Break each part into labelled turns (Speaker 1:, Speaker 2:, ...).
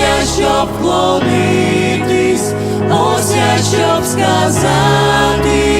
Speaker 1: я, щоб вклонитись, ось я, щоб сказати,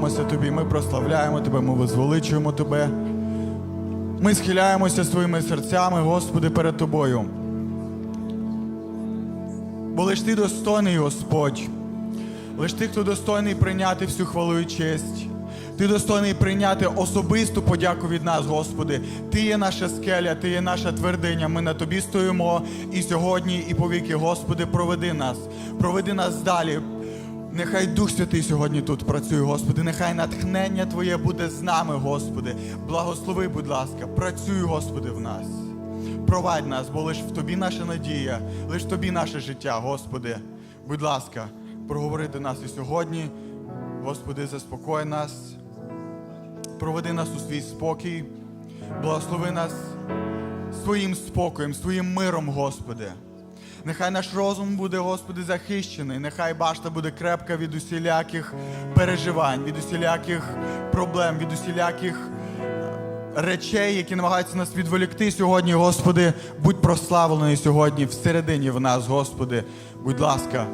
Speaker 2: молимося Тобі, ми прославляємо Тебе, ми возвеличуємо Тебе. Ми схиляємося своїми серцями, Господи, перед Тобою. Бо лиш Ти достойний, Господь. Лиш Ти, хто достойний прийняти всю хвалу і честь. Ти достойний прийняти особисту подяку від нас, Господи. Ти є наша скеля, Ти є наша твердиня. Ми на Тобі стоїмо і сьогодні, і повіки. Господи, проведи нас, проведи нас далі. Нехай Дух Святий сьогодні тут працює, Господи. Нехай натхнення Твоє буде з нами, Господи. Благослови, будь ласка, працюй, Господи, в нас. Провадь нас, бо лиш в Тобі наша надія, лиш в Тобі наше життя, Господи. Будь ласка, проговори до нас і сьогодні. Господи, заспокой нас, проведи нас у свій спокій, благослови нас своїм спокоєм, своїм миром, Господи. Нехай наш розум буде, Господи, захищений, нехай башта буде крепка від усіляких переживань, від усіляких проблем, від усіляких речей, які намагаються нас відволікти сьогодні, Господи, будь прославлений сьогодні всередині в нас, Господи. Будь ласка,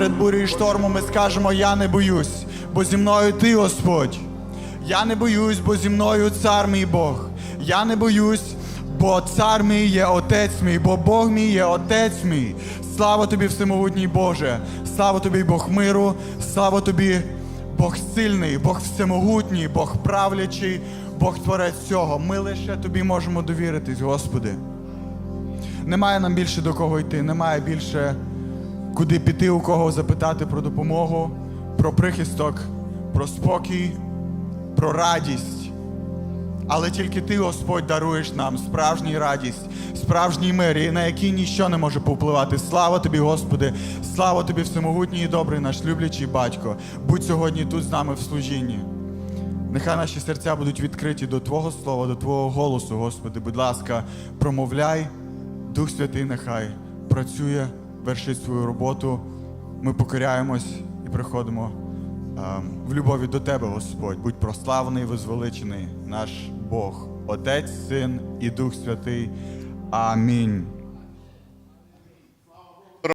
Speaker 2: Серед бурі і шторму ми скажемо, я не боюсь, бо зі мною ти, Господь. Я не боюсь, бо зі мною цар мій Бог. Я не боюсь, бо цар мій є отець мій, бо Бог мій є отець мій. Слава тобі, всемогутній Боже, слава тобі, Бог миру, слава тобі, Бог сильний, Бог всемогутній, Бог правлячий, Бог творець цього. Ми лише тобі можемо довіритись, Господи. Немає нам більше до кого йти, немає більше куди піти, у кого запитати про допомогу, про прихисток, про спокій, про радість. Але тільки ти, Господь, даруєш нам справжню радість, справжній мир, і на який ніщо не може повпливати. Слава тобі, Господи, слава тобі, всемогутній і добрий наш люблячий батько. Будь сьогодні тут з нами в служінні. Нехай наші серця будуть відкриті до Твого слова, до Твого голосу, Господи. Будь ласка, промовляй, Дух Святий, нехай працює вершить свою роботу. Ми покоряємось і приходимо ем, в любові до Тебе, Господь. Будь прославлений, возвеличений наш Бог, Отець, Син і Дух Святий. Амінь.